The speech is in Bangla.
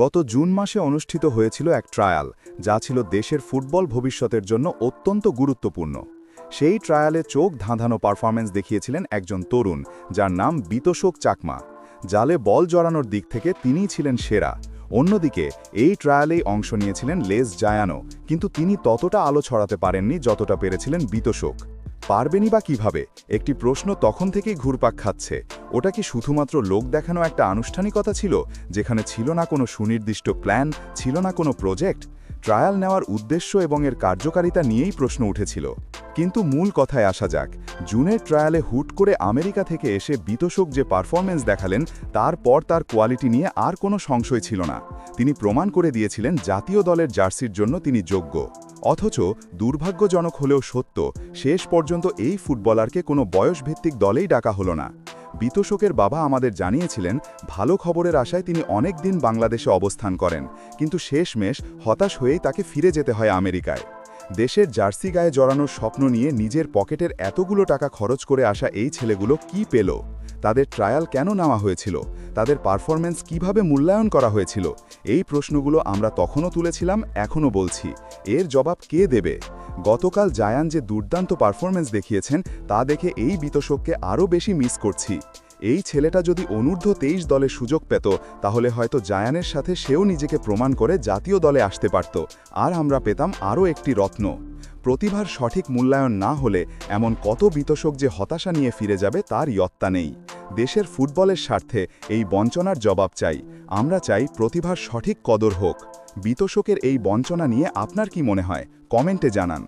গত জুন মাসে অনুষ্ঠিত হয়েছিল এক ট্রায়াল, যা ছিল দেশের ফুটবল ভবিষ্যতের জন্য অত্যন্ত গুরুত্বপূর্ণ। সেই ট্রায়ালে চোখ ধাঁধানো পারফরম্যান্স দেখিয়েছিলেন একজন তরুণ, যার নাম বিতোষক চাকমা। জালে বল জড়ানোর দিক থেকে তিনিই ছিলেন সেরা। অন্যদিকে, এই ট্রায়ালেই অংশ নিয়েছিলেন লেস জায়ানো, কিন্তু তিনি ততটা আলো ছড়াতে পারেননি যতটা পেরেছিলেন বিতোষক পারবেনই বা কীভাবে? একটি প্রশ্ন তখন থেকেই ঘুরপাক খাচ্ছে। ওটা কি শুধুমাত্র লোক দেখানো একটা আনুষ্ঠানিকতা ছিল, যেখানে ছিল না কোনো সুনির্দিষ্ট প্ল্যান, ছিল না কোনো প্রজেক্ট? ট্রায়াল নেওয়ার উদ্দেশ্য এবং এর কার্যকারিতা নিয়েই প্রশ্ন উঠেছিল। কিন্তু মূল কথায় আসা যাক, জুনের ট্রায়ালে হুট করে আমেরিকা থেকে এসে বিতোষক যে পারফরমেন্স দেখালেন, তারপর তার কোয়ালিটি নিয়ে আর কোনো সংশয় ছিল না। তিনি প্রমাণ করে দিয়েছিলেন জাতীয় দলের জার্সির জন্য তিনি যোগ্য। অথচ দুর্ভাগ্যজনক হলেও সত্য, শেষ পর্যন্ত এই ফুটবলারকে কোনো বয়সভিত্তিক দলেই ডাকা হলো না। বিতোষকের বাবা আমাদের জানিয়েছিলেন, ভালো খবরের আশায় তিনি অনেক দিন বাংলাদেশে অবস্থান করেন, কিন্তু শেষমেশ হতাশ হয়েই তাকে ফিরে যেতে হয় আমেরিকায়। দেশের জার্সি গায়ে জড়ানোর স্বপ্ন নিয়ে নিজের পকেটের এতগুলো টাকা খরচ করে আসা এই ছেলেগুলো কি পেল? তাদের ট্রায়াল কেন নেওয়া হয়েছিল? তাদের পারফরম্যান্স কীভাবে মূল্যায়ন করা হয়েছিল? এই প্রশ্নগুলো আমরা তখনও তুলেছিলাম, এখনও বলছি। এর জবাব কে দেবে? গতকাল জায়ান যে দুর্দান্ত পারফরম্যান্স দেখিয়েছেন, তা দেখে এই বিতোষককে আরও বেশি মিস করছি। এই ছেলেটা যদি অনূর্ধ্ব তেইশ দলে সুযোগ পেত, তাহলে হয়তো জায়ানের সাথে সেও নিজেকে প্রমাণ করে জাতীয় দলে আসতে পারত। আর আমরা পেতাম আরও একটি রত্ন। প্রতিভার সঠিক মূল্যায়ন না হলে এমন কত বিতোষক যে হতাশা নিয়ে ফিরে যাবে তার ইয়ত্তা নেই। দেশের ফুটবলের স্বার্থে এই বঞ্চনার জবাব চাই। আমরা চাই প্রতিভার সঠিক কদর হোক। বিতোষকের এই বঞ্চনা নিয়ে আপনার কি মনে হয়? কমেন্টে জানান।